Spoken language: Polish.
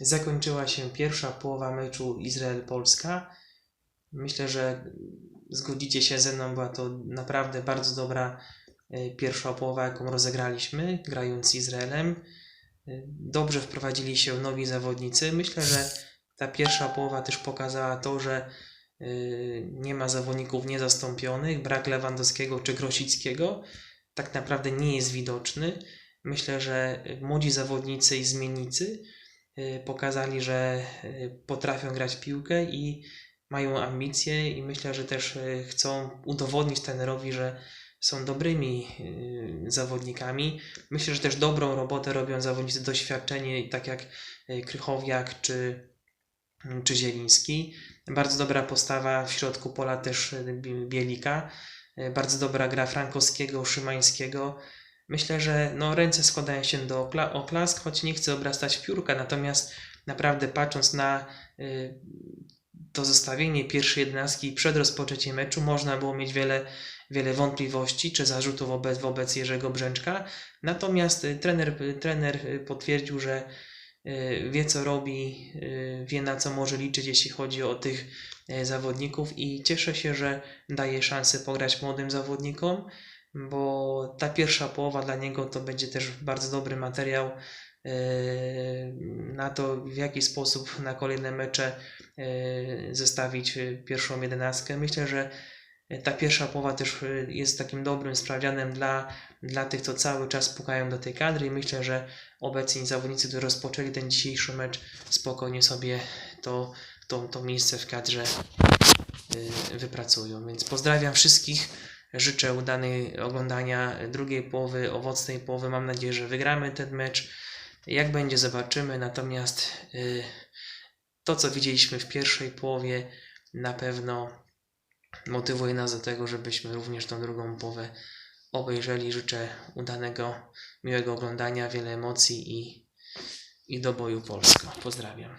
zakończyła się pierwsza połowa meczu Izrael-Polska. Myślę, że zgodzicie się ze mną, była to naprawdę bardzo dobra e, pierwsza połowa, jaką rozegraliśmy, grając z Izraelem. E, Dobrze wprowadzili się nowi zawodnicy. Myślę, że ta pierwsza połowa też pokazała to, że e, nie ma zawodników niezastąpionych. Brak Lewandowskiego czy Grosickiego tak naprawdę nie jest widoczny. Myślę, że młodzi zawodnicy i zmiennicy pokazali, że y, potrafią grać piłkę i mają ambicje i myślę, że też y, chcą udowodnić trenerowi, że są dobrymi y, zawodnikami. Myślę, że też dobrą robotę robią zawodnicy doświadczeni, tak jak y, Krychowiak czy, czy Zieliński. Bardzo dobra postawa w środku pola też y, Bi- Bielika. Y, Bardzo dobra gra Frankowskiego, Szymańskiego. Myślę, że no, ręce składają się do okla- oklask, choć nie chcę obrastać piórka, natomiast naprawdę patrząc na y, to zestawienie pierwszej jedenastki przed rozpoczęciem meczu, można było mieć wiele, wiele wątpliwości czy zarzutów wobec, wobec Jerzego Brzęczka. Natomiast y, trener, y, trener y, potwierdził, że y, wie co robi, y, wie na co może liczyć, jeśli chodzi o tych zawodników i cieszę się, że daje szansę pograć młodym zawodnikom bo ta pierwsza połowa dla niego to będzie też bardzo dobry materiał e, na to, w jaki sposób na kolejne mecze e, zestawić e, pierwszą jedenastkę. Myślę, że ta pierwsza połowa też jest takim dobrym sprawdzianem dla, dla tych, co cały czas pukają do tej kadry i myślę, że obecni zawodnicy, którzy rozpoczęli ten dzisiejszy mecz, spokojnie sobie to, to, to miejsce w kadrze wypracują. Więc pozdrawiam wszystkich. Życzę udanej oglądania drugiej połowy, owocnej połowy. Mam nadzieję, że wygramy ten mecz. Jak będzie, zobaczymy. Natomiast y, to, co widzieliśmy w pierwszej połowie, na pewno motywuje nas do tego, żebyśmy również tą drugą połowę obejrzeli. Życzę udanego, miłego oglądania, wiele emocji i, i do boju Polska. Pozdrawiam.